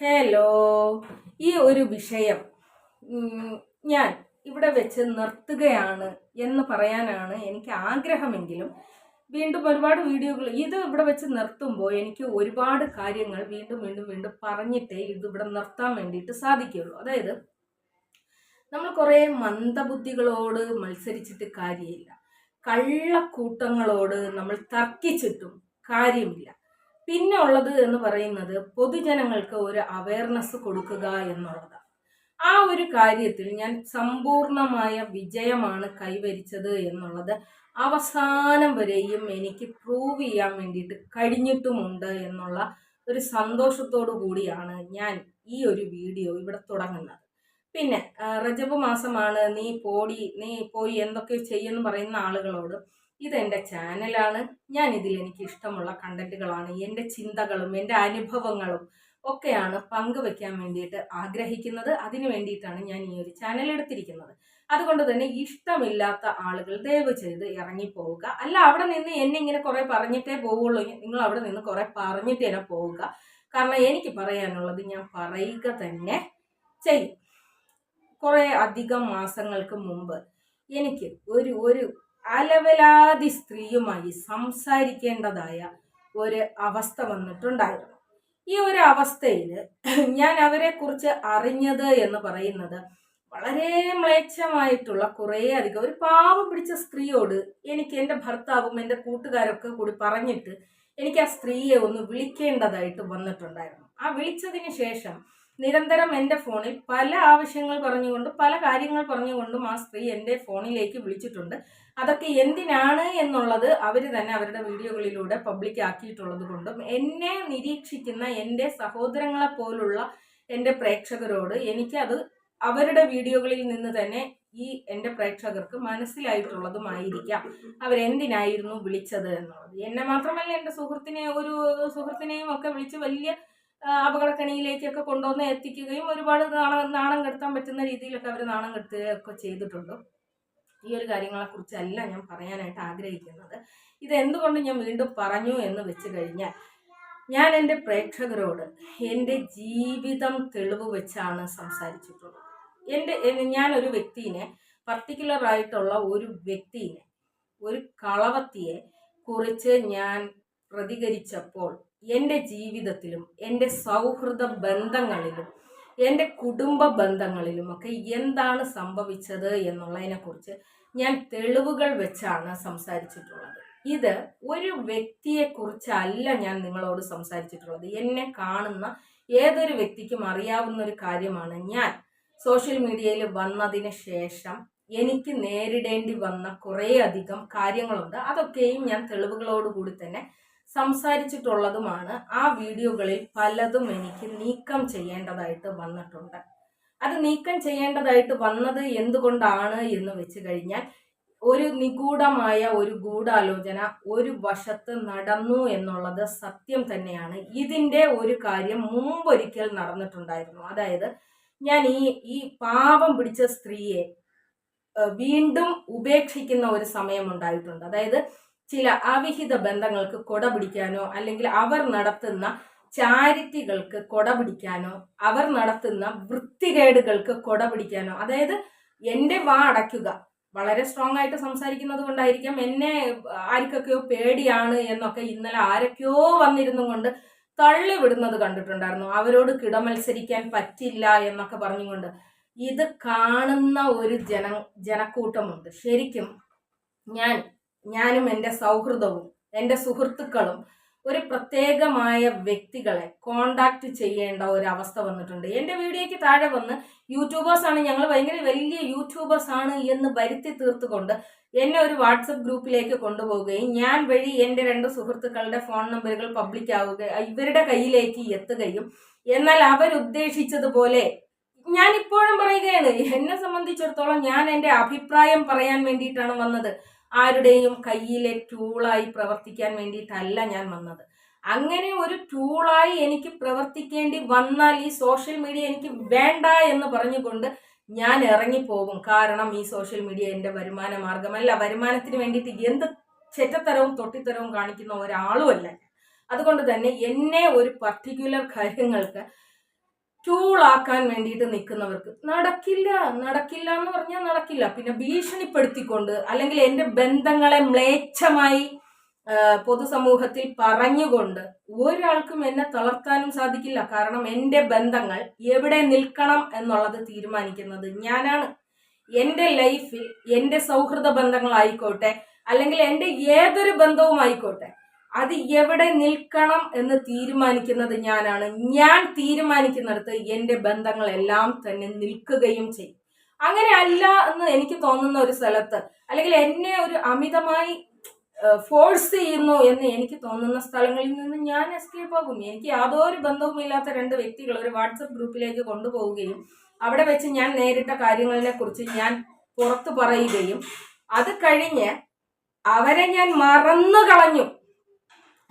Hello ഈ ഒരു വിഷയം ഞാൻ ഇവിടെ വെച്ച് നിർത്തുകയാണ് എന്ന് പറയാനാണ് എനിക്ക് ആഗ്രഹമെങ്കിലും വീണ്ടും ഒരുപാട് വീഡിയോകൾ ഇത് ഇവിടെ വെച്ച് നിർത്തുമ്പോൾ എനിക്ക് ഒരുപാട് കാര്യങ്ങൾ വീണ്ടും വീണ്ടും വീണ്ടും പറഞ്ഞിട്ടേ ഇത് ഇവിടെ നിർത്താൻ വേണ്ടിയിട്ട് സാധിക്കുകയുള്ളൂ. അതായത് നമ്മൾ കുറേ മന്ദബുദ്ധികളോട് മത്സരിച്ചിട്ട് കാര്യമില്ല. കള്ളക്കൂട്ടങ്ങളോട് നമ്മൾ തർക്കിച്ചിട്ടും കാര്യമില്ല. പിന്നെ ഉള്ളത് എന്ന് പറയുന്നത് പൊതുജനങ്ങൾക്ക് ഒരു അവയർനെസ് കൊടുക്കുക എന്നുള്ളതാണ്. ആ ഒരു കാര്യത്തിൽ ഞാൻ സമ്പൂർണമായ വിജയമാണ് കൈവരിച്ചത് എന്നുള്ളത് അവസാനം വരെയും എനിക്ക് പ്രൂവ് ചെയ്യാൻ വേണ്ടിയിട്ട് കഴിഞ്ഞിട്ടുമുണ്ട് എന്നുള്ള ഒരു സന്തോഷത്തോടു കൂടിയാണ് ഞാൻ ഈ ഒരു വീഡിയോ ഇവിടെ തുടങ്ങുന്നത്. പിന്നെ റജബ് മാസമാണ് നീ പോടി നീ പോയി എന്തൊക്കെ ചെയ്യുമെന്ന് പറയുന്ന ആളുകളോട് ഇതെന്റെ ചാനലാണ്. ഞാൻ ഇതിൽ എനിക്ക് ഇഷ്ടമുള്ള കണ്ടന്റുകളാണ്. എന്റെ ചിന്തകളും എന്റെ അനുഭവങ്ങളും ഒക്കെയാണ് പങ്കുവെക്കാൻ വേണ്ടിയിട്ട് ആഗ്രഹിക്കുന്നത്. അതിനു വേണ്ടിയിട്ടാണ് ഞാൻ ഈ ഒരു ചാനൽ എടുത്തിരിക്കുന്നത്. അതുകൊണ്ട് തന്നെ ഇഷ്ടമില്ലാത്ത ആളുകൾ ദയവ് ചെയ്ത് ഇറങ്ങിപ്പോവുക. അല്ല അവിടെ നിന്ന് എന്നെ ഇങ്ങനെ കുറെ പറഞ്ഞിട്ടേ പോവുള്ളൂ. നിങ്ങൾ അവിടെ നിന്ന് കുറേ പറഞ്ഞിട്ട് തന്നെ പോവുക. കാരണം എനിക്ക് പറയാനുള്ളത് ഞാൻ പറയുക തന്നെ ചെയ്യും. കുറേ അധികം മാസങ്ങൾക്ക് മുമ്പ് എനിക്ക് ഒരു ഒരു അലവലാതി സ്ത്രീയുമായി സംസാരിക്കേണ്ടതായ ഒരു അവസ്ഥ വന്നിട്ടുണ്ടായിരുന്നു. ഈ ഒരു അവസ്ഥയിൽ ഞാൻ അവരെ കുറിച്ച് അറിഞ്ഞത് എന്ന് പറയുന്നത് വളരെ മ്ലേച്ഛമായിട്ടുള്ള കുറേ അധികം ഒരു പാവം പിടിച്ച സ്ത്രീയോട് എനിക്ക് എന്റെ ഭർത്താവും എന്റെ കൂട്ടുകാരൊക്കെ കൂടി പറഞ്ഞിട്ട് എനിക്ക് ആ സ്ത്രീയെ ഒന്ന് വിളിക്കേണ്ടതായിട്ട് വന്നിട്ടുണ്ടായിരുന്നു. ആ വിളിച്ചതിന് ശേഷം നിരന്തരം എന്റെ ഫോണിൽ പല ആവശ്യങ്ങൾ പറഞ്ഞുകൊണ്ട് പല കാര്യങ്ങൾ പറഞ്ഞുകൊണ്ടും ആ സ്ത്രീ എന്റെ ഫോണിലേക്ക് വിളിച്ചിട്ടുണ്ട്. അതൊക്കെ എന്തിനാണ് എന്നുള്ളത് അവർ തന്നെ അവരുടെ വീഡിയോകളിലൂടെ പബ്ലിക് ആക്കിയിട്ടുള്ളത് കൊണ്ടും എന്നെ നിരീക്ഷിക്കുന്ന എന്റെ സഹോദരങ്ങളെ പോലുള്ള എന്റെ പ്രേക്ഷകരോട് എനിക്കത് അവരുടെ വീഡിയോകളിൽ നിന്ന് തന്നെ ഈ എന്റെ പ്രേക്ഷകർക്ക് മനസ്സിലായിട്ടുള്ളതുമായിരിക്കാം. അവരെന്തിനായിരുന്നു വിളിച്ചത് എന്നുള്ളത്. എന്നെ മാത്രമല്ല എന്റെ സുഹൃത്തിനെ ഒരു സുഹൃത്തിനെയും ഒക്കെ വിളിച്ച് വലിയ അപകടക്കണിയിലേക്കൊക്കെ കൊണ്ടുവന്ന് എത്തിക്കുകയും ഒരുപാട് നാണം നാണം കെടുത്താൻ പറ്റുന്ന രീതിയിലൊക്കെ അവർ നാണം കെടുത്തുകയൊക്കെ ചെയ്തിട്ടുണ്ട്. ഈ ഒരു കാര്യങ്ങളെക്കുറിച്ചല്ല ഞാൻ പറയാനായിട്ട് ആഗ്രഹിക്കുന്നത്. ഇത് എന്തുകൊണ്ട് ഞാൻ വീണ്ടും പറഞ്ഞു എന്ന് വെച്ച് കഴിഞ്ഞാൽ ഞാൻ എന്റെ പ്രേക്ഷകരോട് എന്റെ ജീവിതം തെളിവ് വെച്ചാണ് സംസാരിച്ചിട്ടുള്ളത്. എന്റെ ഞാനൊരു വ്യക്തിനെ പർട്ടിക്കുലർ ആയിട്ടുള്ള ഒരു വ്യക്തിനെ ഒരു കളവത്തിയെ കുറിച്ച് ഞാൻ പ്രതികരിച്ചപ്പോൾ എന്റെ ജീവിതത്തിലും എന്റെ സൗഹൃദ ബന്ധങ്ങളിലും എന്റെ കുടുംബ ബന്ധങ്ങളിലും ഒക്കെ എന്താണ് സംഭവിച്ചത് എന്നുള്ളതിനെക്കുറിച്ച് ഞാൻ തെളിവുകൾ വെച്ചാണ് സംസാരിച്ചിട്ടുള്ളത്. ഇത് ഒരു വ്യക്തിയെക്കുറിച്ചല്ല ഞാൻ നിങ്ങളോട് സംസാരിച്ചിട്ടുള്ളത്. എന്നെ കാണുന്ന ഏതൊരു വ്യക്തിക്കും അറിയാവുന്ന ഒരു കാര്യമാണ് ഞാൻ. സോഷ്യൽ മീഡിയയിൽ വന്നതിന് ശേഷം എനിക്ക് നേരിടേണ്ടി വന്ന കുറേയധികം കാര്യങ്ങളുണ്ട്. അതൊക്കെയും ഞാൻ തെളിവുകളോടുകൂടി തന്നെ സംസാരിച്ചിട്ടുള്ളതുമാണ് ആ വീഡിയോകളിൽ പലതും എനിക്ക് നീക്കം ചെയ്യേണ്ടതായിട്ട് വന്നിട്ടുണ്ട്. അത് നീക്കം ചെയ്യേണ്ടതായിട്ട് വന്നത് എന്തുകൊണ്ടാണ് എന്ന് വെച്ച് കഴിഞ്ഞാൽ ഒരു നിഗൂഢമായ ഒരു ഗൂഢാലോചന ഒരു വശത്ത് നടന്നു എന്നുള്ളത് സത്യം തന്നെയാണ്. ഇതിന്റെ ഒരു കാര്യം മുമ്പൊരിക്കൽ നടന്നിട്ടുണ്ടായിരുന്നു. അതായത് ഞാൻ ഈ ഈ പാവം പിടിച്ച സ്ത്രീയെ വീണ്ടും ഉപേക്ഷിക്കുന്ന ഒരു സമയമുണ്ടായിട്ടുണ്ട് അതായത് ചില അവിഹിത ബന്ധങ്ങൾക്ക് കൊട പിടിക്കാനോ അല്ലെങ്കിൽ അവർ നടത്തുന്ന ചാരിറ്റികൾക്ക് കൊട പിടിക്കാനോ അവർ നടത്തുന്ന വൃത്തികേടുകൾക്ക് കൊട പിടിക്കാനോ അതായത് എന്റെ വാ അടയ്ക്കുക. വളരെ സ്ട്രോങ് ആയിട്ട് സംസാരിക്കുന്നത് കൊണ്ടായിരിക്കാം എന്നെ ആർക്കൊക്കെയോ പേടിയാണ് എന്നൊക്കെ ഇന്നലെ ആരൊക്കെയോ വന്നിരുന്നു കൊണ്ട് തള്ളി വിടുന്നത് കണ്ടിട്ടുണ്ടായിരുന്നു. അവരോട് കിടമത്സരിക്കാൻ പറ്റില്ല എന്നൊക്കെ പറഞ്ഞുകൊണ്ട്. ഇത് കാണുന്ന ഒരു ജന ജനക്കൂട്ടമുണ്ട്. ശരിക്കും ഞാൻ ഞാനും എന്റെ സൗഹൃദവും എന്റെ സുഹൃത്തുക്കളും ഒരു പ്രത്യേകമായ വ്യക്തികളെ കോണ്ടാക്ട് ചെയ്യേണ്ട ഒരു അവസ്ഥ വന്നിട്ടുണ്ട്. എന്റെ വീഡിയോയ്ക്ക് താഴെ വന്ന് യൂട്യൂബേഴ്സാണ് ഞങ്ങൾ ഭയങ്കര വലിയ യൂട്യൂബേഴ്സ് ആണ് എന്ന് വരുത്തി തീർത്തുകൊണ്ട് എന്നെ ഒരു വാട്സപ്പ് ഗ്രൂപ്പിലേക്ക് കൊണ്ടുപോവുകയും ഞാൻ വഴി എന്റെ രണ്ട് സുഹൃത്തുക്കളുടെ ഫോൺ നമ്പറുകൾ പബ്ലിക് ആവുക ഇവരുടെ കയ്യിലേക്ക് എത്തുകയും എന്നാൽ അവരുദ്ദേശിച്ചതുപോലെ ഞാൻ ഇപ്പോഴും പറയുകയാണ് എന്നെ സംബന്ധിച്ചിടത്തോളം ഞാൻ എന്റെ അഭിപ്രായം പറയാൻ വേണ്ടിയിട്ടാണ് വന്നത്. ആരുടെയും കയ്യിലെ ടൂളായി പ്രവർത്തിക്കാൻ വേണ്ടിയിട്ടല്ല ഞാൻ വന്നത്. അങ്ങനെ ഒരു ടൂളായി എനിക്ക് പ്രവർത്തിക്കേണ്ടി വന്നാൽ ഈ സോഷ്യൽ മീഡിയ എനിക്ക് വേണ്ട എന്ന് പറഞ്ഞുകൊണ്ട് ഞാൻ ഇറങ്ങിപ്പോകും. കാരണം ഈ സോഷ്യൽ മീഡിയ എന്റെ വരുമാന മാർഗമല്ല വരുമാനത്തിന് വേണ്ടിയിട്ട് എന്ത് ചെറ്റത്തരവും തൊട്ടിത്തരവും കാണിക്കുന്ന ഒരാളുമല്ല. അതുകൊണ്ട് തന്നെ എന്നെ ഒരു പർട്ടിക്കുലർ കാര്യങ്ങൾക്ക് ടൂളാക്കാൻ വേണ്ടിയിട്ട് നിൽക്കുന്നവർക്ക് നടക്കില്ല നടക്കില്ല എന്ന് പറഞ്ഞാൽ നടക്കില്ല. പിന്നെ ഭീഷണിപ്പെടുത്തിക്കൊണ്ട് അല്ലെങ്കിൽ എന്റെ ബന്ധങ്ങളെ മ്ലേച്ഛമായി പൊതുസമൂഹത്തിൽ പറഞ്ഞുകൊണ്ട് ഒരാൾക്കും എന്നെ തളർത്താനും സാധിക്കില്ല. കാരണം എന്റെ ബന്ധങ്ങൾ എവിടെ നിൽക്കണം എന്നുള്ളത് തീരുമാനിക്കുന്നത് ഞാനാണ്. എന്റെ ലൈഫിൽ എന്റെ സൗഹൃദ ബന്ധങ്ങളായിക്കോട്ടെ അല്ലെങ്കിൽ എന്റെ ഏതൊരു ബന്ധവും ആയിക്കോട്ടെ അത് എവിടെ നിൽക്കണം എന്ന് തീരുമാനിക്കുന്നത് ഞാനാണ്. ഞാൻ തീരുമാനിക്കുന്നിടത്ത് എന്റെ ബന്ധങ്ങളെല്ലാം തന്നെ നിൽക്കുകയും ചെയ്യും. അങ്ങനെ അല്ല എന്ന് എനിക്ക് തോന്നുന്ന ഒരു സ്ഥലത്ത് അല്ലെങ്കിൽ എന്നെ ഒരു അമിതമായി ഫോഴ്സ് ചെയ്യുന്നു എന്ന് എനിക്ക് തോന്നുന്ന സ്ഥലങ്ങളിൽ നിന്ന് ഞാൻ എസ്കേപ്പ് ആകും. എനിക്ക് യാതൊരു ബന്ധവുമില്ലാത്ത രണ്ട് വ്യക്തികൾ ഒരു വാട്സപ്പ് ഗ്രൂപ്പിലേക്ക് കൊണ്ടുപോവുകയും അവിടെ വെച്ച് ഞാൻ നേരിട്ട കാര്യങ്ങളെ കുറിച്ച് ഞാൻ പുറത്തു പറയുകയും അത് കഴിഞ്ഞ് അവരെ ഞാൻ മറന്നു കളഞ്ഞു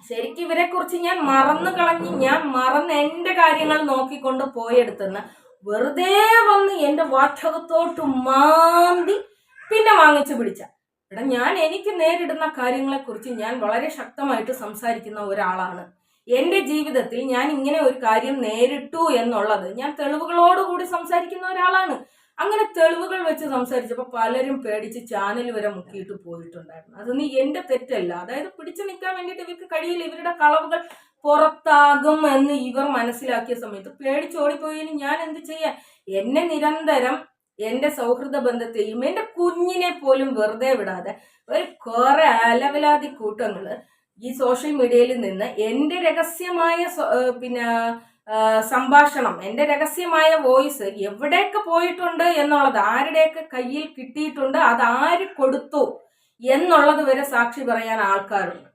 ശരിക്കും ഇവരെ കുറിച്ച് ഞാൻ മറന്നു കളഞ്ഞ് ഞാൻ മറന്ന് എന്റെ കാര്യങ്ങൾ നോക്കിക്കൊണ്ട് പോയെടുത്തുന്ന വെറുതെ വന്ന് എന്റെ വാചകത്തോട്ട് മാന്തി പിന്നെ വാങ്ങിച്ചു പിടിച്ച. എടാ ഞാൻ എനിക്ക് നേരിടുന്ന കാര്യങ്ങളെ കുറിച്ച് ഞാൻ വളരെ ശക്തമായിട്ട് സംസാരിക്കുന്ന ഒരാളാണ്. എന്റെ ജീവിതത്തിൽ ഞാൻ ഇങ്ങനെ ഒരു കാര്യം നേരിട്ടു എന്നുള്ളത് ഞാൻ തെളിവുകളോടുകൂടി സംസാരിക്കുന്ന ഒരാളാണ്. അങ്ങനെ തെളിവുകൾ വെച്ച് സംസാരിച്ചപ്പോൾ പലരും പേടിച്ച് ചാനൽ വരെ മുക്കിയിട്ട് പോയിട്ടുണ്ടായിരുന്നു. അത് നീ എന്റെ തെറ്റല്ല. അതായത് പിടിച്ചു നിൽക്കാൻ വേണ്ടിയിട്ട് ഇവർക്ക് കഴിയില്ല. ഇവരുടെ കളവുകൾ പുറത്താകും എന്ന് ഇവർ മനസ്സിലാക്കിയ സമയത്ത് പേടിച്ചോടിപ്പോയതിന് ഞാൻ എന്ത് ചെയ്യാൻ? എന്നെ നിരന്തരം എന്റെ സൗഹൃദ ബന്ധത്തെയും എന്റെ കുഞ്ഞിനെ പോലും വെറുതെ വിടാതെ ഒരു കുറെ അലവലാതി കൂട്ടങ്ങൾ ഈ സോഷ്യൽ മീഡിയയിൽ നിന്ന് എന്റെ രഹസ്യമായ പിന്നെ സംഭാഷണം എന്റെ രഹസ്യമായ വോയിസ് എവിടെയൊക്കെ പോയിട്ടുണ്ട് എന്നുള്ളത് ആരുടെയൊക്കെ കയ്യിൽ കിട്ടിയിട്ടുണ്ട് അത് ആര് കൊടുത്തു എന്നുള്ളത് വരെ സാക്ഷി പറയാൻ ആൾക്കാരുണ്ട്.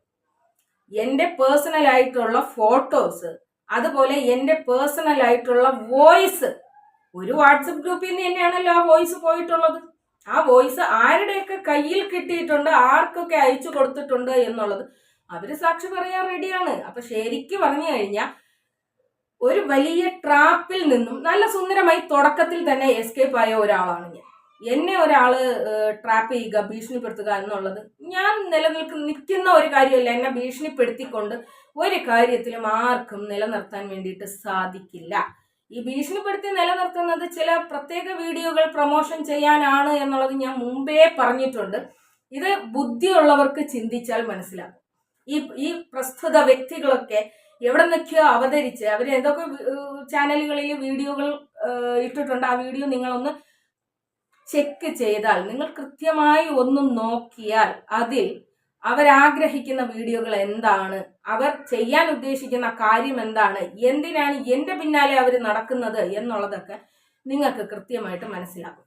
എന്റെ പേഴ്സണലായിട്ടുള്ള ഫോട്ടോസ് അതുപോലെ എന്റെ പേഴ്സണലായിട്ടുള്ള വോയിസ് ഒരു വാട്സപ്പ് ഗ്രൂപ്പിൽ നിന്ന് തന്നെയാണല്ലോ ആ വോയിസ് പോയിട്ടുള്ളത്. ആ വോയിസ് ആരുടെയൊക്കെ കയ്യിൽ കിട്ടിയിട്ടുണ്ട് ആർക്കൊക്കെ അയച്ചു കൊടുത്തിട്ടുണ്ട് എന്നുള്ളത് അവർ സാക്ഷി പറയാൻ റെഡിയാണ് അപ്പൊ ശരിക്ക് പറഞ്ഞു കഴിഞ്ഞാൽ ഒരു വലിയ ട്രാപ്പിൽ നിന്നും നല്ല സുന്ദരമായി തുടക്കത്തിൽ തന്നെ എസ്കേപ്പ് ആയ ഒരാളാണ് ഞാൻ. എന്നെ ഒരാൾ ട്രാപ്പ് ചെയ്യുക ഭീഷണിപ്പെടുത്തുക എന്നുള്ളത് ഞാൻ നിലനിൽക്കുന്ന നിൽക്കുന്ന ഒരു കാര്യമല്ല. എന്നെ ഭീഷണിപ്പെടുത്തിക്കൊണ്ട് ഒരു കാര്യത്തിലും ആർക്കും നിലനിർത്താൻ വേണ്ടിയിട്ട് സാധിക്കില്ല. ഈ ഭീഷണിപ്പെടുത്തി നിലനിർത്തുന്നത് ചില പ്രത്യേക വീഡിയോകൾ പ്രൊമോഷൻ ചെയ്യാനാണ് എന്നുള്ളത് ഞാൻ മുമ്പേ പറഞ്ഞിട്ടുണ്ട്. ഇത് ബുദ്ധിയുള്ളവർക്ക് ചിന്തിച്ചാൽ മനസ്സിലാകും. ഈ ഈ പ്രസ്തുത വ്യക്തികളൊക്കെ എവിടെ നിൽക്കുക അവതരിച്ച്. അവർ ഏതൊക്കെ ചാനലുകളിൽ വീഡിയോകൾ ഇട്ടിട്ടുണ്ട് ആ വീഡിയോ നിങ്ങളൊന്ന് ചെക്ക് ചെയ്താൽ നിങ്ങൾ കൃത്യമായി ഒന്നും നോക്കിയാൽ അതിൽ അവരാഗ്രഹിക്കുന്ന വീഡിയോകൾ എന്താണ് അവർ ചെയ്യാൻ ഉദ്ദേശിക്കുന്ന കാര്യം എന്താണ് എന്തിനാണ് എന്റെ പിന്നാലെ അവർ നടക്കുന്നത് എന്നുള്ളതൊക്കെ നിങ്ങൾക്ക് കൃത്യമായിട്ട് മനസ്സിലാകും.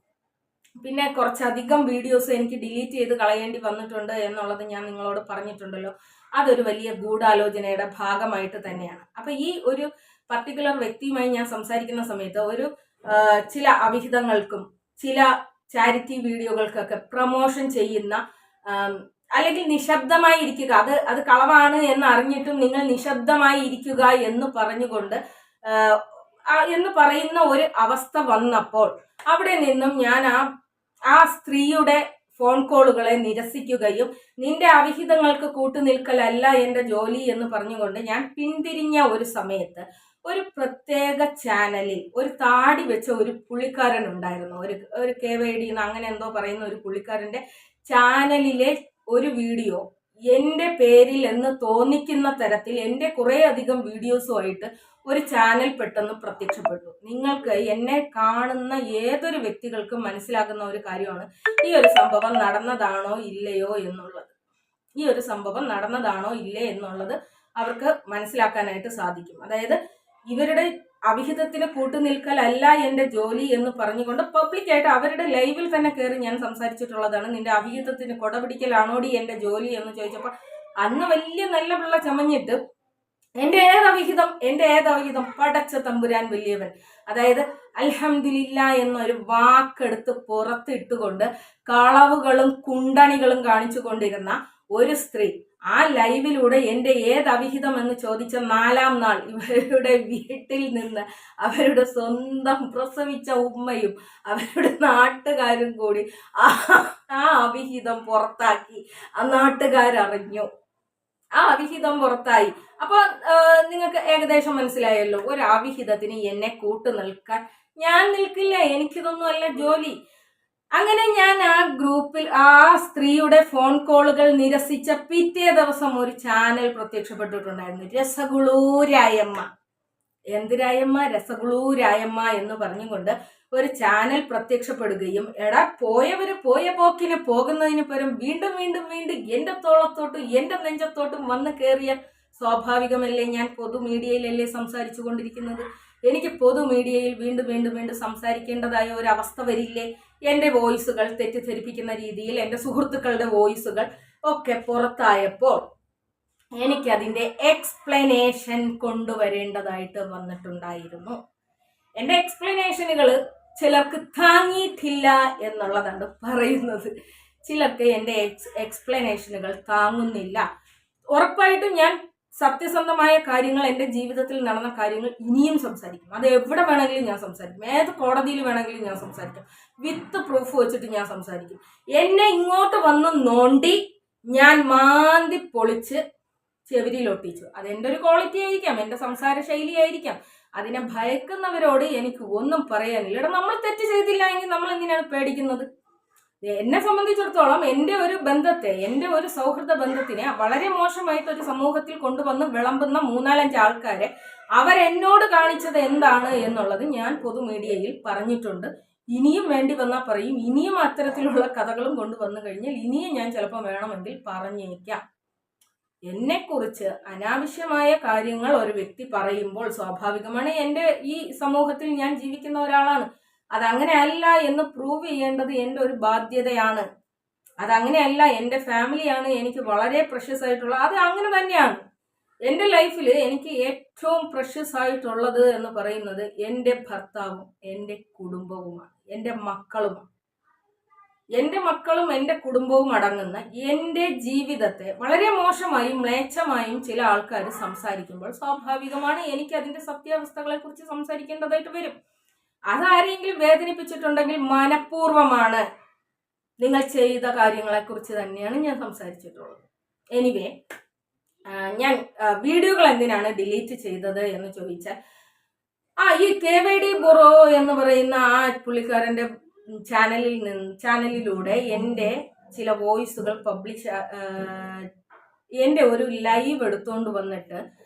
പിന്നെ കുറച്ചധികം വീഡിയോസ് എനിക്ക് ഡിലീറ്റ് ചെയ്ത് കളയേണ്ടി വന്നിട്ടുണ്ട് എന്നുള്ളത് ഞാൻ നിങ്ങളോട് പറഞ്ഞിട്ടുണ്ടല്ലോ. അതൊരു വലിയ ഗൂഢാലോചനയുടെ ഭാഗമായിട്ട് തന്നെയാണ്. അപ്പൊ ഈ ഒരു പർട്ടിക്കുലർ വ്യക്തിയുമായി ഞാൻ സംസാരിക്കുന്ന സമയത്ത് ഒരു ചില അവിഹിതങ്ങൾക്കും ചില ചാരിറ്റി വീഡിയോകൾക്കൊക്കെ പ്രൊമോഷൻ ചെയ്യുന്ന അല്ലെങ്കിൽ നിശബ്ദമായി ഇരിക്കുക അത് അത് കളവാണ് എന്ന് അറിഞ്ഞിട്ടും നിങ്ങൾ നിശബ്ദമായി ഇരിക്കുക എന്ന് പറഞ്ഞുകൊണ്ട് എന്ന് പറയുന്ന ഒരു അവസ്ഥ വന്നപ്പോൾ അവിടെ നിന്നും ഞാൻ ആ ആ സ്ത്രീയുടെ ഫോൺ കോളുകളെ നിരസിക്കുകയും നിന്റെ അവിഹിതങ്ങൾക്ക് കൂട്ടുനിൽക്കലല്ല എന്റെ ജോലി എന്ന് പറഞ്ഞുകൊണ്ട് ഞാൻ പിന്തിരിഞ്ഞ ഒരു സമയത്ത് ഒരു പ്രത്യേക ചാനലിൽ ഒരു താടി വെച്ച ഒരു പുള്ളിക്കാരൻ ഉണ്ടായിരുന്നു. ഒരു ഒരു കെ വൈ ഡി അങ്ങനെ എന്തോ പറയുന്ന ഒരു പുള്ളിക്കാരന്റെ ചാനലിലെ ഒരു വീഡിയോ എന്റെ പേരിൽ എന്ന് തോന്നിക്കുന്ന തരത്തിൽ എന്റെ കുറേ അധികം വീഡിയോസുമായിട്ട് ഒരു ചാനൽ പെട്ടെന്ന് പ്രത്യക്ഷപ്പെട്ടു. നിങ്ങൾക്ക് എന്നെ കാണുന്ന ഏതൊരു വ്യക്തികൾക്കും മനസ്സിലാകുന്ന ഒരു കാര്യമാണ് ഈ ഒരു സംഭവം നടന്നതാണോ ഇല്ലയോ എന്നുള്ളത്. ഈ ഒരു സംഭവം നടന്നതാണോ ഇല്ലേ എന്നുള്ളത് അവർക്ക് മനസ്സിലാക്കാനായിട്ട് സാധിക്കും. അതായത് ഇവരുടെ അവിഹിതത്തിന് കൂട്ടുനിൽക്കലല്ല എന്റെ ജോലി എന്ന് പറഞ്ഞുകൊണ്ട് പബ്ലിക്കായിട്ട് അവരുടെ ലൈവിൽ തന്നെ കയറി ഞാൻ സംസാരിച്ചിട്ടുള്ളതാണ്. നിന്റെ അവിഹിതത്തിന് കൊടപിടിക്കലാണോടി എന്റെ ജോലി എന്ന് ചോദിച്ചപ്പോൾ അന്ന് വലിയ നല്ല പിള്ള ചമഞ്ഞിട്ട് എന്റെ ഏത് അവിഹിതം എന്റെ ഏത് അവിഹിതം പടച്ച തമ്പുരാൻ വലിയവൻ. അതായത് അൽഹംദുലില്ല എന്നൊരു വാക്കെടുത്ത് പുറത്തിട്ടുകൊണ്ട് കളവുകളും കുണ്ടണികളും കാണിച്ചു കൊണ്ടിരുന്ന ഒരു സ്ത്രീ ആ ലൈവിലൂടെ എന്റെ ഏത് അവിഹിതം എന്ന് ചോദിച്ച നാലാം നാൾ ഇവരുടെ വീട്ടിൽ നിന്ന് അവരുടെ സ്വന്തം പ്രസവിച്ച ഉമ്മയും അവരുടെ നാട്ടുകാരും കൂടി ആ അവിഹിതം പുറത്താക്കി. ആ നാട്ടുകാരറിഞ്ഞു. ആ അവിഹിതം പുറത്തായി. അപ്പൊ നിങ്ങൾക്ക് ഏകദേശം മനസ്സിലായല്ലോ ഒരു അവിഹിതത്തിന് എന്നെ കൂട്ടു നിൽക്കാൻ ഞാൻ നിൽക്കില്ല എനിക്കിതൊന്നും അല്ല ജോലി. അങ്ങനെ ഞാൻ ആ ഗ്രൂപ്പിൽ ആ സ്ത്രീയുടെ ഫോൺ കോളുകൾ നിരസിച്ച പിറ്റേ ദിവസം ഒരു ചാനൽ പ്രത്യക്ഷപ്പെട്ടിട്ടുണ്ടായിരുന്നു. രസഗുളൂരായമ്മ. എന്തിരായമ്മ? രസഗുളൂരായമ്മ എന്ന് പറഞ്ഞുകൊണ്ട് ഒരു ചാനൽ പ്രത്യക്ഷപ്പെടുകയും എടാ പോയവര് പോയ പോക്കിന് പോകുന്നതിന് പകരം വീണ്ടും വീണ്ടും വീണ്ടും എന്റെ തോളത്തോട്ടും എന്റെ നെഞ്ചത്തോട്ടും വന്ന് കയറിയ സ്വാഭാവികമല്ലേ ഞാൻ പൊതു മീഡിയയിലല്ലേ സംസാരിച്ചു കൊണ്ടിരിക്കുന്നത്? എനിക്ക് പൊതു മീഡിയയിൽ വീണ്ടും വീണ്ടും വീണ്ടും സംസാരിക്കേണ്ടതായ ഒരു അവസ്ഥ വരില്ലേ? എന്റെ വോയിസുകൾ തെറ്റിദ്ധരിപ്പിക്കുന്ന രീതിയിൽ എന്റെ സുഹൃത്തുക്കളുടെ വോയിസുകൾ ഒക്കെ പുറത്തായപ്പോൾ എനിക്കതിന്റെ എക്സ്പ്ലനേഷൻ കൊണ്ടുവരേണ്ടതായിട്ട് വന്നിട്ടുണ്ടായിരുന്നു. എന്റെ എക്സ്പ്ലനേഷനുകൾ ചിലർക്ക് താങ്ങിയിട്ടില്ല എന്നുള്ളതാണ് പറയുന്നത്. ചിലർക്ക് എന്റെ എക്സ് എക്സ്പ്ലനേഷനുകൾ താങ്ങുന്നില്ല. ഉറപ്പായിട്ടും ഞാൻ സത്യസന്ധമായ കാര്യങ്ങൾ എന്റെ ജീവിതത്തിൽ നടന്ന കാര്യങ്ങൾ ഇനിയും സംസാരിക്കും. അത് എവിടെ വേണമെങ്കിലും ഞാൻ സംസാരിക്കും. ഏത് കോടതിയിൽ വേണമെങ്കിലും ഞാൻ സംസാരിക്കും. വിത്ത് പ്രൂഫ് വെച്ചിട്ട് ഞാൻ സംസാരിക്കും. എന്നെ ഇങ്ങോട്ട് വന്ന് നോണ്ടി ഞാൻ മാന്തി പൊളിച്ച് ചെവിരിയിലൊട്ടിച്ചു അത് എന്റെ ഒരു ക്വാളിറ്റി ആയിരിക്കാം. എന്റെ സംസാര ശൈലി ആയിരിക്കാം. അതിനെ ഭയക്കുന്നവരോട് എനിക്ക് ഒന്നും പറയാനില്ല. എടാ നമ്മൾ തെറ്റ് ചെയ്തില്ല എങ്കിൽ നമ്മൾ എന്തിനാണ് പേടിക്കുന്നത്? എന്നെ സംബന്ധിച്ചിടത്തോളം എന്റെ ഒരു ബന്ധത്തെ എന്റെ ഒരു സൗഹൃദ ബന്ധത്തിനെ വളരെ മോശമായിട്ട് ഒരു സമൂഹത്തിൽ കൊണ്ടുവന്ന് വിളമ്പുന്ന മൂന്നാലഞ്ച് ആൾക്കാരെ അവരെന്നോട് കാണിച്ചത് എന്താണ് എന്നുള്ളത് ഞാൻ പൊതുമീഡിയയിൽ പറഞ്ഞിട്ടുണ്ട്. ഇനിയും വേണ്ടി വന്നാൽ പറയും. ഇനിയും അത്തരത്തിലുള്ള കഥകളും കൊണ്ടുവന്നു കഴിഞ്ഞാൽ ഇനിയും ഞാൻ ചിലപ്പോൾ വേണമെങ്കിൽ പറഞ്ഞേക്കാം. എന്നെക്കുറിച്ച് അനാവശ്യമായ കാര്യങ്ങൾ ഒരു വ്യക്തി പറയുമ്പോൾ സ്വാഭാവികമാണ് എന്റെ ഈ സമൂഹത്തിൽ ഞാൻ ജീവിക്കുന്ന ഒരാളാണ്. അതങ്ങനെയല്ല എന്ന് പ്രൂവ് ചെയ്യേണ്ടത് എന്റെ ഒരു ബാധ്യതയാണ്. അതങ്ങനെയല്ല എന്റെ ഫാമിലിയാണ് എനിക്ക് വളരെ പ്രഷ്യസ് ആയിട്ടുള്ളത് അത് അങ്ങനെ തന്നെയാണ്. എന്റെ ലൈഫിൽ എനിക്ക് ഏറ്റവും പ്രഷ്യസ് ആയിട്ടുള്ളത് എന്ന് പറയുന്നത് എന്റെ ഭർത്താവും എന്റെ കുടുംബവുമാണ് എന്റെ മക്കളുമാണ്. എന്റെ മക്കളും എന്റെ കുടുംബവും അടങ്ങുന്ന എന്റെ ജീവിതത്തെ വളരെ മോശമായും മ്ലേച്ഛമായും ചില ആൾക്കാർ സംസാരിക്കുമ്പോൾ സ്വാഭാവികമാണ് എനിക്ക് അതിന്റെ സത്യാവസ്ഥകളെ കുറിച്ച് സംസാരിക്കേണ്ടതായിട്ട് വരും. അതാരെങ്കിലും വേദനിപ്പിച്ചിട്ടുണ്ടെങ്കിൽ മനഃപൂർവമാണ് നിങ്ങൾ ചെയ്ത കാര്യങ്ങളെക്കുറിച്ച് തന്നെയാണ് ഞാൻ സംസാരിച്ചിട്ടുള്ളത്. എനിവേ ഞാൻ വീഡിയോകൾ എന്തിനാണ് ഡിലീറ്റ് ചെയ്തത് എന്ന് ചോദിച്ചാൽ ആ ഈ കെ വൈ ഡി ബൊറോ എന്ന് പറയുന്ന ആ പുള്ളിക്കാരന്റെ ചാനലിൽ നിന്ന് ചാനലിലൂടെ എന്റെ ചില വോയിസുകൾ പബ്ലിഷ് എന്റെ ഒരു ലൈവ് എടുത്തുകൊണ്ട് വന്നിട്ട്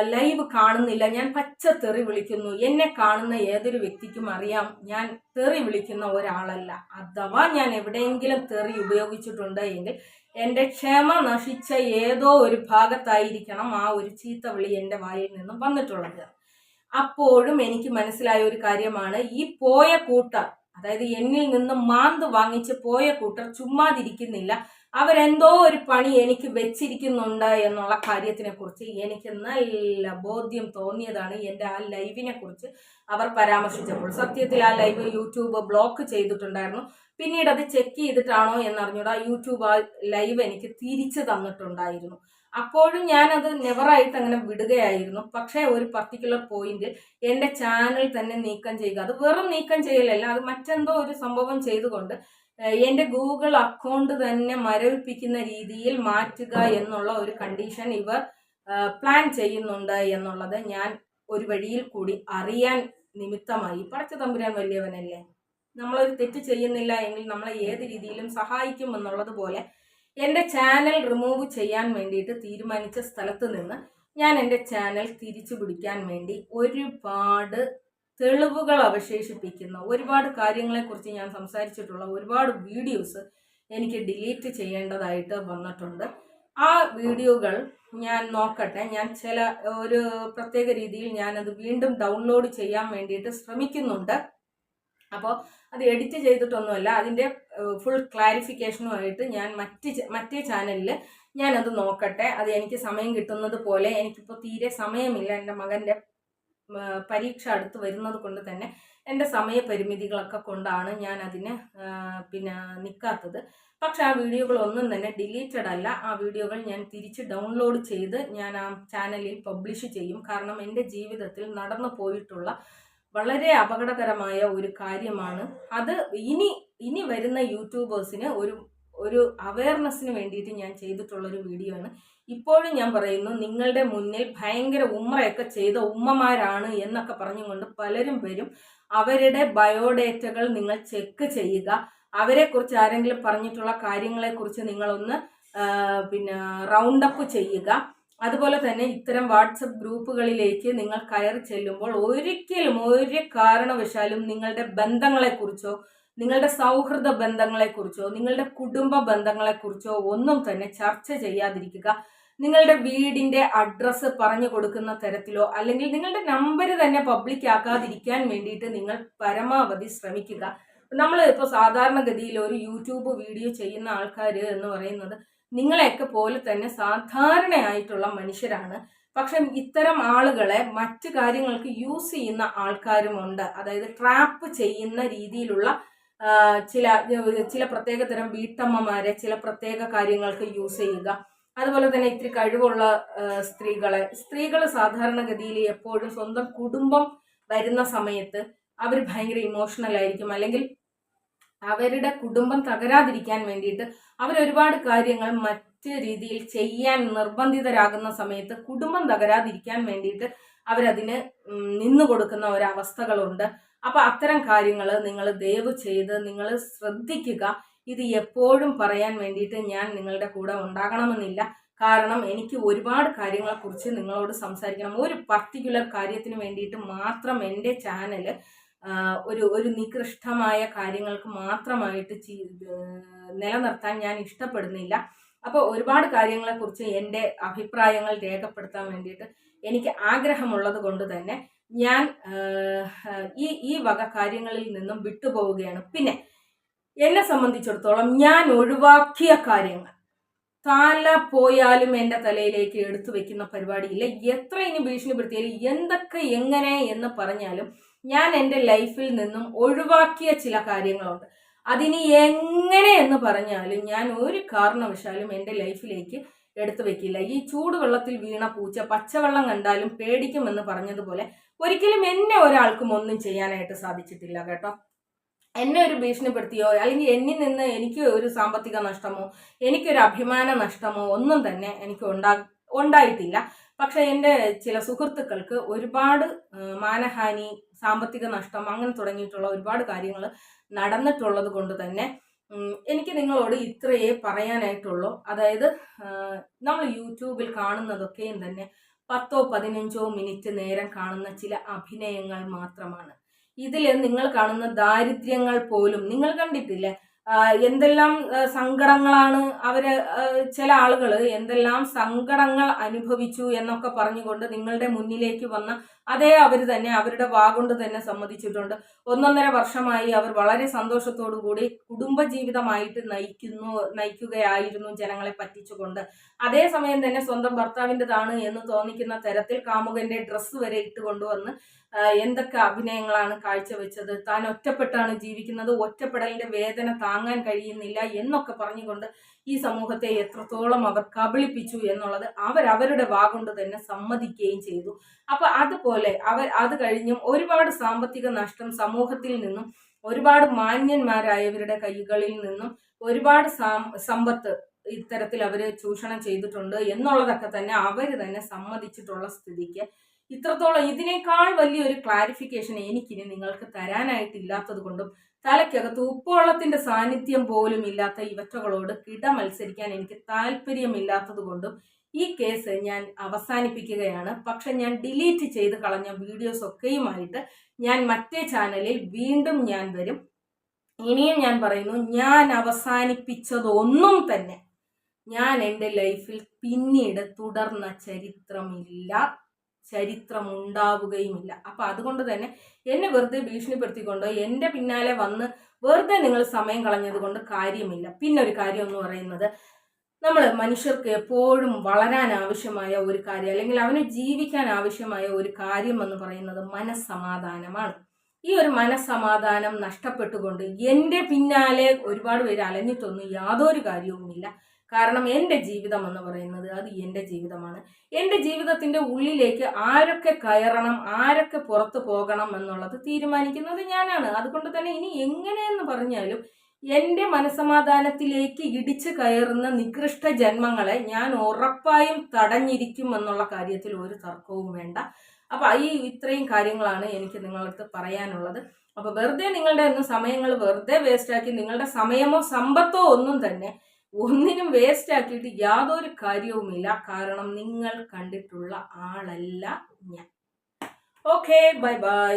ലൈവ് കാണുന്നില്ല. ഞാൻ പച്ച തെറി വിളിക്കുന്നു. എന്നെ കാണുന്ന ഏതൊരു വ്യക്തിക്കും അറിയാം. ഞാൻ തെറി വിളിക്കുന്ന ഒരാളല്ല. അഥവാ ഞാൻ എവിടെയെങ്കിലും തെറി ഉപയോഗിച്ചിട്ടുണ്ട് എങ്കിൽ എന്റെ ക്ഷമ നശിച്ച ഏതോ ഒരു ഭാഗത്തായിരിക്കണം ആ ഒരു ചീത്ത വിളി എന്റെ വായിൽ നിന്നും വന്നിട്ടുള്ളത്. അപ്പോഴും എനിക്ക് മനസ്സിലായ ഒരു കാര്യമാണ് ഈ പോയ കൂട്ടർ അതായത് എന്നിൽ നിന്ന് മാന്ത് വാങ്ങിച്ച് പോയ കൂട്ടർ ചുമ്മാതിരിക്കുന്നില്ല. അവരെന്തോ ഒരു പണി എനിക്ക് വെച്ചിരിക്കുന്നുണ്ട് എന്നുള്ള കാര്യത്തിനെ കുറിച്ച് എനിക്ക് നല്ല ബോധ്യം തോന്നിയതാണ് എന്റെ ആ ലൈവിനെ കുറിച്ച് അവർ പരാമർശിച്ചപ്പോൾ. സത്യത്തിൽ ആ ലൈവ് യൂട്യൂബ് ബ്ലോക്ക് ചെയ്തിട്ടുണ്ടായിരുന്നു. പിന്നീട് അത് ചെക്ക് ചെയ്തിട്ടാണോ എന്നറിഞ്ഞൂടാ യൂട്യൂബ് ആ ലൈവ് എനിക്ക് തിരിച്ചു തന്നിട്ടുണ്ടായിരുന്നു. അപ്പോഴും ഞാനത് നെവറായിട്ട് അങ്ങനെ വിടുകയായിരുന്നു. പക്ഷേ ഒരു പർട്ടിക്കുലർ പോയിന്റ് എന്റെ ചാനൽ തന്നെ നീക്കം ചെയ്യുക. അത് വെറും നീക്കം ചെയ്യലല്ല അത് മറ്റെന്തോ ഒരു സംഭവം ചെയ്തുകൊണ്ട് എന്റെ ഗൂഗിൾ അക്കൗണ്ട് തന്നെ മരവിപ്പിക്കുന്ന രീതിയിൽ മാറ്റുക എന്നുള്ള ഒരു കണ്ടീഷൻ ഇവർ പ്ലാൻ ചെയ്യുന്നുണ്ട് എന്നുള്ളത് ഞാൻ ഒരു വഴിയിൽ കൂടി അറിയാൻ നിമിത്തമായി. പടച്ച തമ്പുരാൻ വലിയവനല്ലേ? നമ്മളൊരു തെറ്റ് ചെയ്യുന്നില്ല എങ്കിൽ നമ്മളെ ഏത് രീതിയിലും സഹായിക്കും എന്നുള്ളത് പോലെ എന്റെ ചാനൽ റിമൂവ് ചെയ്യാൻ വേണ്ടിയിട്ട് തീരുമാനിച്ച സ്ഥലത്ത് നിന്ന് ഞാൻ എന്റെ ചാനൽ തിരിച്ചു പിടിക്കാൻ വേണ്ടി ഒരുപാട് തെളിവുകൾ അവശേഷിപ്പിക്കുന്ന ഒരുപാട് കാര്യങ്ങളെക്കുറിച്ച് ഞാൻ സംസാരിച്ചിട്ടുള്ള ഒരുപാട് വീഡിയോസ് എനിക്ക് ഡിലീറ്റ് ചെയ്യേണ്ടതായിട്ട് വന്നിട്ടുണ്ട്. ആ വീഡിയോകൾ ഞാൻ നോക്കട്ടെ. ഞാൻ ചില ഒരു പ്രത്യേക രീതിയിൽ ഞാനത് വീണ്ടും ഡൗൺലോഡ് ചെയ്യാൻ വേണ്ടിയിട്ട് ശ്രമിക്കുന്നുണ്ട്. അപ്പോൾ അത് എഡിറ്റ് ചെയ്തിട്ടൊന്നുമല്ല. അതിന്റെ ഫുൾ ക്ലാരിഫിക്കേഷനുമായിട്ട് ഞാൻ മറ്റ് മറ്റേ ചാനലിൽ ഞാനത് നോക്കട്ടെ. അത് എനിക്ക് സമയം കിട്ടുന്നത് പോലെ എനിക്കിപ്പോൾ തീരെ സമയമില്ല. എന്റെ മകന്റെ പരീക്ഷ അടുത്ത് വരുന്നത് കൊണ്ട് തന്നെ എന്റെ സമയപരിമിതികളൊക്കെ കൊണ്ടാണ് ഞാൻ അതിന് പിന്നെ നിൽക്കാത്തത് പക്ഷെ ആ വീഡിയോകളൊന്നും തന്നെ ഡിലീറ്റഡ് അല്ല. ആ വീഡിയോകൾ ഞാൻ തിരിച്ച് ഡൗൺലോഡ് ചെയ്ത് ഞാൻ ആ ചാനലിൽ പബ്ലിഷ് ചെയ്യും. കാരണം എന്റെ ജീവിതത്തിൽ നടന്നു പോയിട്ടുള്ള വളരെ അപകടകരമായ ഒരു കാര്യമാണ്. അത് ഇനി ഇനി വരുന്ന യൂട്യൂബേഴ്സിന് ഒരു ഒരു അവയർനെസ്സിന് വേണ്ടിയിട്ട് ഞാൻ ചെയ്തിട്ടുള്ള ഒരു വീഡിയോ ആണ്. ഇപ്പോഴും ഞാൻ പറയുന്നു നിങ്ങളുടെ മുന്നിൽ ഭയങ്കര ഉമ്മയൊക്കെ ചെയ്ത ഉമ്മമാരാണ് എന്നൊക്കെ പറഞ്ഞുകൊണ്ട് പലരും വരും. അവരുടെ ബയോഡേറ്റകൾ നിങ്ങൾ ചെക്ക് ചെയ്യുക. അവരെക്കുറിച്ച് ആരെങ്കിലും പറഞ്ഞിട്ടുള്ള കാര്യങ്ങളെക്കുറിച്ച് നിങ്ങളൊന്ന് പിന്നെ റൗണ്ട് അപ്പ് ചെയ്യുക. അതുപോലെ തന്നെ ഇത്തരം വാട്സപ്പ് ഗ്രൂപ്പുകളിലേക്ക് നിങ്ങൾ കയറി ചെല്ലുമ്പോൾ ഒരിക്കലും ഒരു കാരണവശാലും നിങ്ങളുടെ ബന്ധങ്ങളെക്കുറിച്ചോ നിങ്ങളുടെ സൗഹൃദ ബന്ധങ്ങളെക്കുറിച്ചോ നിങ്ങളുടെ കുടുംബ ബന്ധങ്ങളെക്കുറിച്ചോ ഒന്നും തന്നെ ചർച്ച ചെയ്യാതിരിക്കുക. നിങ്ങളുടെ വീടിന്റെ അഡ്രസ്സ് പറഞ്ഞു കൊടുക്കുന്ന തരത്തിലോ അല്ലെങ്കിൽ നിങ്ങളുടെ നമ്പർ തന്നെ പബ്ലിക് ആക്കാതിരിക്കാൻ വേണ്ടിയിട്ട് നിങ്ങൾ പരമാവധി ശ്രമിക്കുക. നമ്മൾ ഇപ്പോൾ സാധാരണഗതിയിൽ ഒരു യൂട്യൂബ് വീഡിയോ ചെയ്യുന്ന ആൾക്കാർ എന്ന് പറയുന്നത് നിങ്ങളെയൊക്കെ പോലെ തന്നെ സാധാരണയായിട്ടുള്ള മനുഷ്യരാണ്. പക്ഷെ ഇത്തരം ആളുകളെ മറ്റു കാര്യങ്ങൾക്ക് യൂസ് ചെയ്യുന്ന ആൾക്കാരുമുണ്ട്. അതായത് ട്രാപ്പ് ചെയ്യുന്ന രീതിയിലുള്ള ചില ചില പ്രത്യേക തരം വീട്ടമ്മമാരെ ചില പ്രത്യേക കാര്യങ്ങൾക്ക് യൂസ് ചെയ്യുക. അതുപോലെ തന്നെ ഇത്തിരി കഴിവുള്ള സ്ത്രീകളെ. സ്ത്രീകൾ സാധാരണഗതിയിൽ എപ്പോഴും സ്വന്തം കുടുംബം വരുന്ന സമയത്ത് അവർ ഭയങ്കര ഇമോഷണൽ ആയിരിക്കും. അല്ലെങ്കിൽ അവരുടെ കുടുംബം തകരാതിരിക്കാൻ വേണ്ടിയിട്ട് അവർ ഒരുപാട് കാര്യങ്ങൾ മറ്റ് രീതിയിൽ ചെയ്യാൻ നിർബന്ധിതരാകുന്ന സമയത്ത് കുടുംബം തകരാതിരിക്കാൻ വേണ്ടിയിട്ട് അവരതിന് നിന്നു കൊടുക്കുന്ന ഒരവസ്ഥകളുണ്ട്. അപ്പൊ അത്തരം കാര്യങ്ങൾ നിങ്ങൾ ദയവ് ചെയ്ത് നിങ്ങൾ ശ്രദ്ധിക്കുക. ഇത് എപ്പോഴും പറയാൻ വേണ്ടിയിട്ട് ഞാൻ നിങ്ങളുടെ കൂടെ ഉണ്ടാകണമെന്നില്ല. കാരണം എനിക്ക് ഒരുപാട് കാര്യങ്ങളെക്കുറിച്ച് നിങ്ങളോട് സംസാരിക്കണം. ഒരു പർട്ടിക്കുലർ കാര്യത്തിന് വേണ്ടിയിട്ട് മാത്രം എന്റെ ചാനൽ ഒരു ഒരു നികൃഷ്ടമായ കാര്യങ്ങൾക്ക് മാത്രമായിട്ട് നിലനിർത്താൻ ഞാൻ ഇഷ്ടപ്പെടുന്നില്ല. അപ്പോൾ ഒരുപാട് കാര്യങ്ങളെക്കുറിച്ച് എന്റെ അഭിപ്രായങ്ങൾ രേഖപ്പെടുത്താൻ വേണ്ടിയിട്ട് എനിക്ക് ആഗ്രഹമുള്ളത് കൊണ്ട് തന്നെ ഞാൻ ഈ ഈ വക കാര്യങ്ങളിൽ നിന്നും വിട്ടുപോവുകയാണ്. പിന്നെ എന്നെ സംബന്ധിച്ചിടത്തോളം ഞാൻ ഒഴിവാക്കിയ കാര്യങ്ങൾ. തല പോയാലും എന്റെ തലയിലേക്ക് എടുത്തു വെക്കുന്ന പരിപാടിയില്ല. എത്ര ഇനി ഭീഷണിപ്പെടുത്തിയാലും എന്തൊക്കെ എങ്ങനെ എന്ന് പറഞ്ഞാലും ഞാൻ എന്റെ ലൈഫിൽ നിന്നും ഒഴിവാക്കിയ ചില കാര്യങ്ങളുണ്ട്. അതിനി എങ്ങനെ എന്ന് പറഞ്ഞാലും ഞാൻ ഒരു കാരണവശാലും എന്റെ ലൈഫിലേക്ക് എടുത്തു വെക്കില്ല. ഈ ചൂടുവെള്ളത്തിൽ വീണ പൂച്ച പച്ചവെള്ളം കണ്ടാലും പേടിക്കുമെന്ന് പറഞ്ഞതുപോലെ ഒരിക്കലും എന്നെ ഒരാൾക്കും ഒന്നും ചെയ്യാനായിട്ട് സാധിച്ചിട്ടില്ല കേട്ടോ. എന്നെ ഒരു ഭീഷണിപ്പെടുത്തിയോ അല്ലെങ്കിൽ എന്നിൽ നിന്ന് എനിക്ക് ഒരു സാമ്പത്തിക നഷ്ടമോ എനിക്കൊരു അഭിമാന നഷ്ടമോ ഒന്നും തന്നെ എനിക്ക് ഉണ്ടാ ഉണ്ടായിട്ടില്ല. പക്ഷെ എന്റെ ചില സുഹൃത്തുക്കൾക്ക് ഒരുപാട് മാനഹാനി സാമ്പത്തിക നഷ്ടം അങ്ങനെ തുടങ്ങിയിട്ടുള്ള ഒരുപാട് കാര്യങ്ങൾ നടന്നിട്ടുള്ളത് കൊണ്ട് തന്നെ എനിക്ക് നിങ്ങളോട് ഇത്രയേ പറയാനായിട്ടുള്ളൂ. അതായത് നമ്മൾ യൂട്യൂബിൽ കാണുന്നതൊക്കെയും തന്നെ പത്തോ പതിനഞ്ചോ മിനിറ്റ് നേരം കാണുന്ന ചില അഭിനയങ്ങൾ മാത്രമാണ്. ഇതിൽ നിങ്ങൾ കാണുന്ന ദാരിദ്ര്യങ്ങൾ പോലും നിങ്ങൾ കണ്ടിട്ടില്ലേ? എന്തെല്ലാം സങ്കടങ്ങളാണ് അവർ ചില ആളുകൾ എന്തെല്ലാം സങ്കടങ്ങൾ അനുഭവിച്ചു എന്നൊക്കെ പറഞ്ഞുകൊണ്ട് നിങ്ങളുടെ മുന്നിലേക്ക് വന്ന അതേ അവർ തന്നെ അവരുടെ വാഗുണ്ട് തന്നെ സമ്മതിച്ചിട്ടുണ്ട്. ഒന്നൊന്നര വർഷമായി അവർ വളരെ കൂടി കുടുംബജീവിതമായിട്ട് നയിക്കുന്നു നയിക്കുകയായിരുന്നു ജനങ്ങളെ പറ്റിച്ചുകൊണ്ട്. അതേസമയം തന്നെ സ്വന്തം ഭർത്താവിന്റെതാണ് എന്ന് തോന്നിക്കുന്ന തരത്തിൽ കാമുകന്റെ ഡ്രസ്സ് വരെ ഇട്ട് കൊണ്ടുവന്ന് ആ, എന്തൊക്കെ അഭിനയങ്ങളാണ് കാഴ്ചവെച്ചത്? താൻ ഒറ്റപ്പെട്ടാണ് ജീവിക്കുന്നത് ഒറ്റപ്പെടലിന്റെ വേദന താങ്ങാൻ കഴിയുന്നില്ല എന്നൊക്കെ പറഞ്ഞുകൊണ്ട് ഈ സമൂഹത്തെ എത്രത്തോളം അവർ കബളിപ്പിച്ചു എന്നുള്ളത് അവരവരുടെ വാഗൊണ്ട് തന്നെ സമ്മതിക്കുകയും ചെയ്തു. അപ്പൊ അതുപോലെ അവർ അത് കഴിഞ്ഞും ഒരുപാട് സാമ്പത്തിക നഷ്ടം സമൂഹത്തിൽ നിന്നും ഒരുപാട് മാന്യന്മാരായവരുടെ കൈകളിൽ നിന്നും ഒരുപാട് സമ്പത്ത് ഇത്തരത്തിൽ അവർ ചൂഷണം ചെയ്തിട്ടുണ്ട് എന്നുള്ളതൊക്കെ തന്നെ അവർ തന്നെ സമ്മതിച്ചിട്ടുള്ള സ്ഥിതിക്ക് ഇത്രത്തോളം ഇതിനേക്കാൾ വലിയൊരു ക്ലാരിഫിക്കേഷൻ എനിക്കിനി നിങ്ങൾക്ക് തരാനായിട്ടില്ലാത്തത് കൊണ്ടും തലയ്ക്കകത്ത് ഉപ്പുവെള്ളത്തിന്റെ സാന്നിധ്യം പോലും ഇല്ലാത്ത ഇവറ്റകളോട് കിട മത്സരിക്കാൻ എനിക്ക് താല്പര്യമില്ലാത്തത് കൊണ്ടും ഈ കേസ് ഞാൻ അവസാനിപ്പിക്കുകയാണ്. പക്ഷെ ഞാൻ ഡിലീറ്റ് ചെയ്ത് കളഞ്ഞ വീഡിയോസ് ഒക്കെയുമായിട്ട് ഞാൻ മറ്റേ ചാനലിൽ വീണ്ടും ഞാൻ വരും. ഇനിയും ഞാൻ പറയുന്നു ഞാൻ അവസാനിപ്പിച്ചതൊന്നും തന്നെ. ഞാൻ എന്റെ ലൈഫിൽ പിന്നീട് തുടർന്ന ചരിത്രമില്ല. ചരിത്രം ഉണ്ടാവുകയുമില്ല അപ്പൊ അതുകൊണ്ട് തന്നെ എന്നെ വെറുതെ ഭീഷണിപ്പെടുത്തിക്കൊണ്ട് എന്റെ പിന്നാലെ വന്ന് വെറുതെ നിങ്ങൾ സമയം കളഞ്ഞത് കൊണ്ട് കാര്യമില്ല. പിന്നെ ഒരു കാര്യം എന്ന് പറയുന്നത് നമ്മൾ മനുഷ്യർക്ക് എപ്പോഴും വളരാൻ ആവശ്യമായ ഒരു കാര്യം അല്ലെങ്കിൽ അവന് ജീവിക്കാൻ ആവശ്യമായ ഒരു കാര്യം എന്ന് പറയുന്നത് മനസ്സമാധാനമാണ്. ഈ ഒരു മനസ്സമാധാനം നഷ്ടപ്പെട്ടുകൊണ്ട് എന്റെ പിന്നാലെ ഒരുപാട് പേര് അലഞ്ഞിട്ടൊന്നും യാതൊരു കാര്യവുമില്ല. കാരണം എന്റെ ജീവിതം എന്ന് പറയുന്നത് അത് എന്റെ ജീവിതമാണ്. എന്റെ ജീവിതത്തിന്റെ ഉള്ളിലേക്ക് ആരൊക്കെ കയറണം ആരൊക്കെ പുറത്തു പോകണം എന്നുള്ളത് തീരുമാനിക്കുന്നത് ഞാനാണ്. അതുകൊണ്ട് തന്നെ ഇനി എങ്ങനെയെന്ന് പറഞ്ഞാലും എന്റെ മനസമാധാനത്തിലേക്ക് ഇടിച്ചു കയറുന്ന നികൃഷ്ട ജന്മങ്ങളെ ഞാൻ ഉറപ്പായും തടഞ്ഞിരിക്കും എന്നുള്ള കാര്യത്തിൽ ഒരു തർക്കവും വേണ്ട. അപ്പൊ ഈ ഇത്രയും കാര്യങ്ങളാണ് എനിക്ക് നിങ്ങളടുത്ത് പറയാനുള്ളത്. അപ്പോൾ വെറുതെ നിങ്ങളുടെ ഒന്നും സമയങ്ങൾ വെറുതെ വേസ്റ്റാക്കി നിങ്ങളുടെ സമയമോ സമ്പത്തോ ഒന്നും തന്നെ ഒന്നിനും വേസ്റ്റ് ആക്കിയിട്ട് യാതൊരു കാര്യവുമില്ല. കാരണം നിങ്ങൾ കണ്ടിട്ടുള്ള ആളല്ല ഞാൻ. Okay bye bye